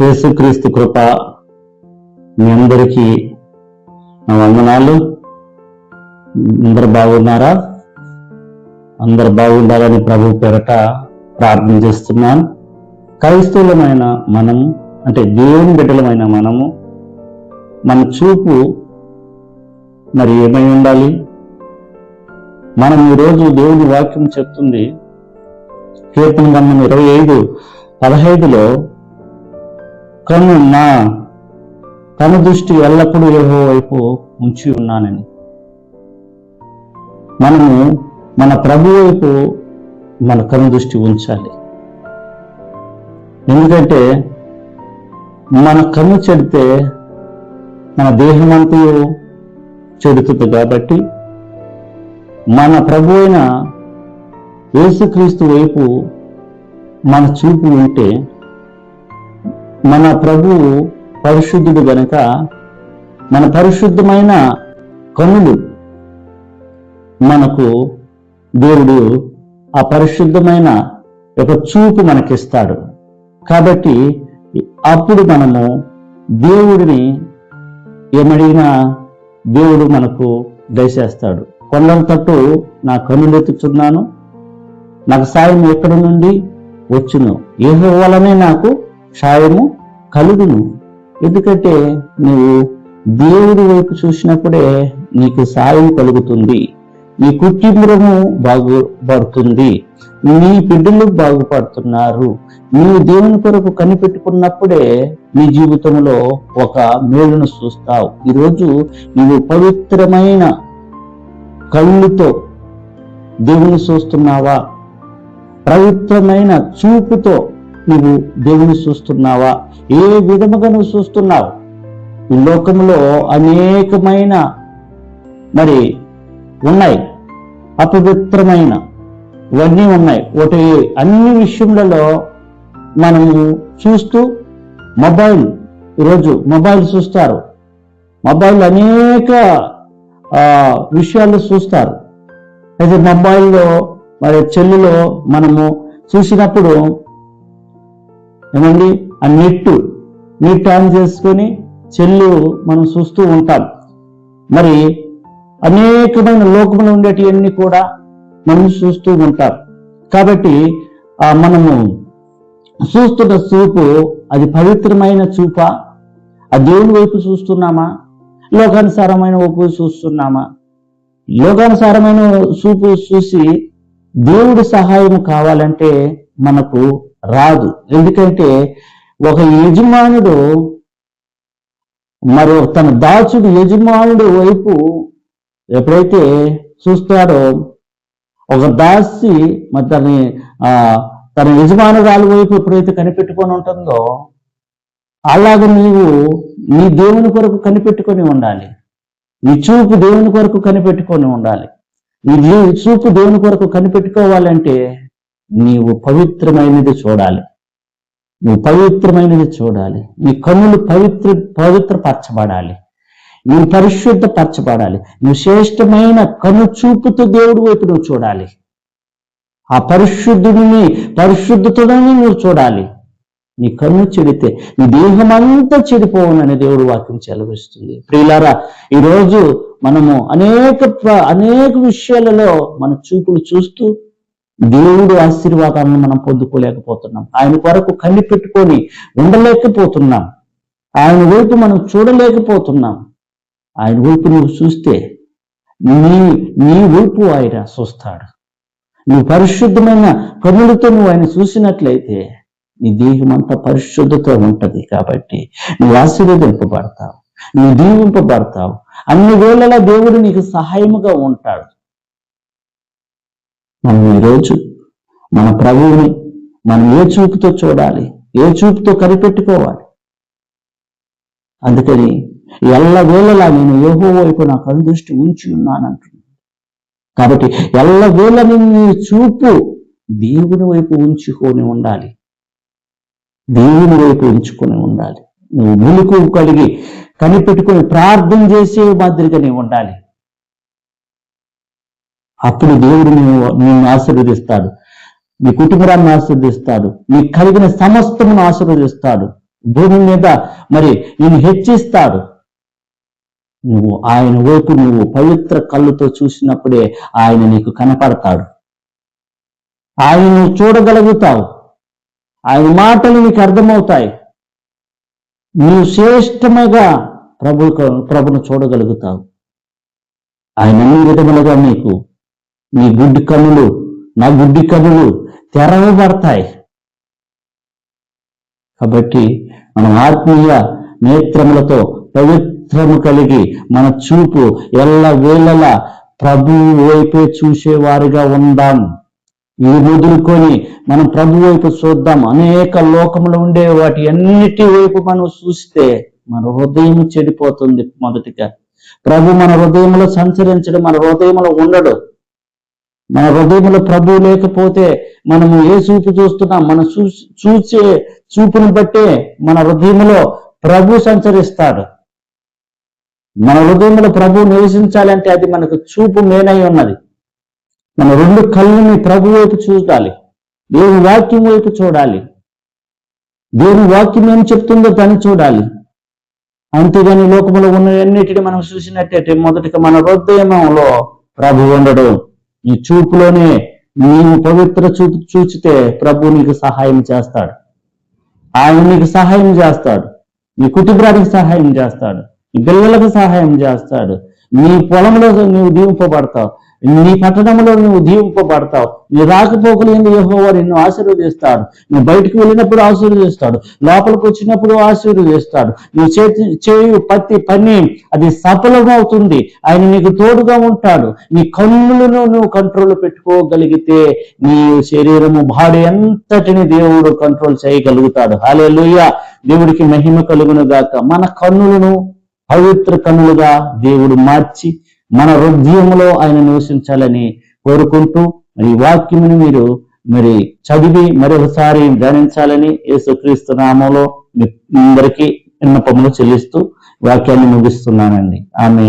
యేసుక్రీస్తు కృప మీ అందరికీ నా వందనాలు. అందరు బాగున్నారా? అందరు బాగుండాలని ప్రభు పేరట ప్రార్థన చేస్తున్నాను క్రైస్తవులమైన మనము అంటే దేవుని బిడ్డలమైన మనము మన చూపు మరి ఏమై ఉండాలి? మనం ఈరోజు దేవుని వాక్యం చెప్తుంది కీర్తన గమనం ఇరవై ఐదు పదహైదులో కన్ను నా కను దృష్టి ఎల్లప్పుడూ ఏహో వైపు ఉంచి ఉన్నానని. మనము మన ప్రభు వైపు మన కను దృష్టి ఉంచాలి. ఎందుకంటే మన కన్ను చెడితే మన దేహమంతా చెడుతుంది కాబట్టి మన ప్రభు అయిన యేసుక్రీస్తు వైపు మన చూపు ఉంటే మన ప్రభువు పరిశుద్ధుడు గనక మన పరిశుద్ధమైన కన్నులు మనకు దేవుడు ఆ పరిశుద్ధమైన ఒక చూపు మనకిస్తాడు. కాబట్టి అప్పుడు మనము దేవుడిని ఏమడిగినా దేవుడు మనకు దయచేస్తాడు. కొండల తట్టు నా కన్నులెత్తుచున్నాను నాకు సాయం ఎక్కడి నుండి వచ్చును? ఏ వలనే నాకు సాయము కలుగును. ఎందుకంటే నువ్వు దేవుడి వైపు చూసినప్పుడే నీకు సాయం కలుగుతుంది. నీ కుటుంబము బాగుపడుతుంది. నీ బిడ్డలు బాగుపడుతున్నారు. నీవు దేవుని కొరకు కనిపెట్టుకున్నప్పుడే నీ జీవితంలో ఒక మేలును చూస్తావు. ఈరోజు నీవు పవిత్రమైన కళ్ళుతో దేవుని చూస్తున్నావా? పవిత్రమైన చూపుతో నువ్వు దేవుని చూస్తున్నావా? ఏ విధముగా నువ్వు చూస్తున్నావు? ఈ లోకంలో అనేకమైన మరి ఉన్నాయి. అపవిత్రమైన ఇవన్నీ ఉన్నాయి. ఒకటి అన్ని విషయములలో మనము చూస్తూ మొబైల్ ఈరోజు మొబైల్ చూస్తారు. మొబైల్ అనేక విషయాలు చూస్తారు. అయితే మొబైల్లో మరి చెల్లిలో మనము చూసినప్పుడు ఏమండి? ఆ నెట్ నెట్ ఆన్ చేసుకొని చెల్లు మనం చూస్తూ ఉంటాం. మరి అనేకమైన లోకంలో ఉండేటివన్నీ కూడా మనం చూస్తూ ఉంటాం. కాబట్టి మనము చూస్తున్న చూపు అది పవిత్రమైన చూప? ఆ దేవుని వైపు చూస్తున్నామా? లోకానుసారమైన వైపు చూస్తున్నామా? లోకానుసారమైన చూపు చూసి దేవుడి సహాయం కావాలంటే మనకు రాదు. ఎందుకంటే ఒక యజమానుడు మరి తన దాసుడు యజమానుడు వైపు ఎప్పుడైతే చూస్తాడో ఒక దాసి మరి తన ఆ, తన యజమానురాలు వైపు ఎప్పుడైతే కనిపెట్టుకొని ఉంటుందో అలాగ నీవు నీ దేవుని కొరకు కనిపెట్టుకొని ఉండాలి. నీ చూపు దేవుని కొరకు కనిపెట్టుకొని ఉండాలి. నీ చూపు దేవుని కొరకు కనిపెట్టుకోవాలంటే నీవు పవిత్రమైనది చూడాలి. నువ్వు పవిత్రమైనది చూడాలి. నీ కన్నులు పవిత్ర పవిత్రపరచబడాలి. నువ్వు పరిశుద్ధపరచబడాలి. నువ్వు శ్రేష్టమైన కను చూపుతో దేవుడి వైపు నువ్వు చూడాలి. ఆ పరిశుద్ధుడిని పరిశుద్ధతోనే నువ్వు చూడాలి. నీ కన్ను చెడితే నీ దేహం అంతా చెడిపోవునని దేవుడు వాక్యం చెలవిస్తుంది. ప్రియులారా ఈరోజు మనము అనేక అనేక విషయాలలో మన చూపులు చూస్తూ దేవుడు ఆశీర్వాదాలను మనం పొందుకోలేకపోతున్నాం. ఆయన కొరకు కన్ని పెట్టుకొని ఉండలేకపోతున్నాం. ఆయన వైపు మనం చూడలేకపోతున్నాం. ఆయన వైపు నువ్వు చూస్తే నీ నీ వైపు ఆయన చూస్తాడు. నువ్వు పరిశుద్ధమైన కన్నులతో నువ్వు ఆయన చూసినట్లయితే నీ దేహం అంతా పరిశుద్ధతో ఉంటది కాబట్టి నువ్వు ఆశీర్వదింపబడతావు. నువ్వు దీవింపబడతావు. అన్ని వేళలా దేవుడు నీకు సహాయముగా ఉంటాడు. మనం ఈరోజు మన ప్రభువుని మనం ఏ చూపుతో చూడాలి? ఏ చూపుతో కనిపెట్టుకోవాలి? అందుకని ఎల్లవేళలా నేను యోహో వైపు నా కను దృష్టి ఉంచి ఉన్నానంటున్నాను కాబట్టి ఎల్లవేళ నీ చూపు దేవుని వైపు ఉంచుకొని ఉండాలి. దేవుని వైపు ఉంచుకొని ఉండాలి. నువ్వు ములుకు కలిగి కనిపెట్టుకొని ప్రార్థన చేసే మాదిరిగానే ఉండాలి. అప్పుడు దేవుడు నిన్ను ఆశీర్వదిస్తాడు. నీ కుటుంబాన్ని ఆశీర్వదిస్తాడు. నీకు కలిగిన సమస్తమును ఆశీర్వదిస్తాడు. భూమి మీద మరి నేను హెచ్చిస్తాడు. నువ్వు ఆయన వైపు నువ్వు పవిత్ర కళ్ళుతో చూసినప్పుడే ఆయన నీకు కనపడతాడు. ఆయన నువ్వు చూడగలుగుతావు. ఆయన మాటలు నీకు అర్థమవుతాయి. నీవు శ్రేష్టముగా ప్రభు ప్రభును చూడగలుగుతావు. ఆయన అన్ని విధములుగా నీకు నీ గుడ్డి కన్నులు నా గుడ్డి కన్నులు తెరవబడతాయి. కాబట్టి మనం ఆత్మీయ నేత్రములతో పవిత్రము కలిగి మన చూపు ఎల్ల వేళలా ప్రభు వైపే చూసేవారిగా ఉందాం. ఇది మొదలుకొని మనం ప్రభు వైపు చూద్దాం. అనేక లోకములు ఉండే వాటి అన్నిటి వైపు మనం చూస్తే మన హృదయం చెడిపోతుంది మొదటిగా. ప్రభు మన హృదయంలో సంచరించడం మన హృదయంలో ఉండడు. మన హృదయంలో ప్రభు లేకపోతే మనము ఏ చూపు చూస్తున్నాం మన చూసే చూపును బట్టే మన హృదయంలో ప్రభు సంచరిస్తాడు. మన హృదయంలో ప్రభు నివసించాలంటే అది మనకు చూపు మేనై ఉన్నది. మన రెండు కళ్ళని ప్రభు వైపు చూడాలి. దేవుని వాక్యం వైపు చూడాలి. దేవుని వాక్యం ఏం చెప్తుందో దాన్ని చూడాలి. అంతేగాని లోకంలో ఉన్నవన్నిటిని మనం చూసినట్టయితే మొదటిగా మన హృదయంలో ప్రభు ఉండడు. నీ చూపులోనే నీవు పవిత్ర చూపు చూచితే ప్రభు నీకు సహాయం చేస్తాడు. ఆయన నీకు సహాయం చేస్తాడు. నీ కుటుంబానికి సహాయం చేస్తాడు. నీ పిల్లలకు సహాయం చేస్తాడు. నీ పొలంలో నువ్వు దీవింపబడతావు నీ పట్టణంలో నువ్వు దీవింపబడతావు. నీ రాకపోకలు ఏంది నిన్ను ఆశీర్వదిస్తాడు. నువ్వు బయటికి వెళ్ళినప్పుడు ఆశీర్వదిస్తాడు. లోపలికి వచ్చినప్పుడు ఆశీర్వదిస్తాడు. నువ్వు చేతి చేయు పత్తి పని అది సఫలమవుతుంది. ఆయన నీకు తోడుగా ఉంటాడు. నీ కన్నులను నువ్వు కంట్రోల్ పెట్టుకోగలిగితే నీ శరీరము బాడీ అంతటిని దేవుడు కంట్రోల్ చేయగలుగుతాడు. హాలే దేవుడికి మహిమ కలుగును గాక. మన కన్నులను పవిత్ర కన్నులుగా దేవుడు మార్చి మన హృదయంలో ఆయన నివసించాలని కోరుకుంటూ మరి ఈ మీరు మరి చదివి మరొకసారి ధ్యానించాలని యేసుక్రీస్తు నామంలో మీ అందరికీ విన్నపములు చెల్లిస్తూ వాక్యాన్ని ముగిస్తున్నానండి. ఆమె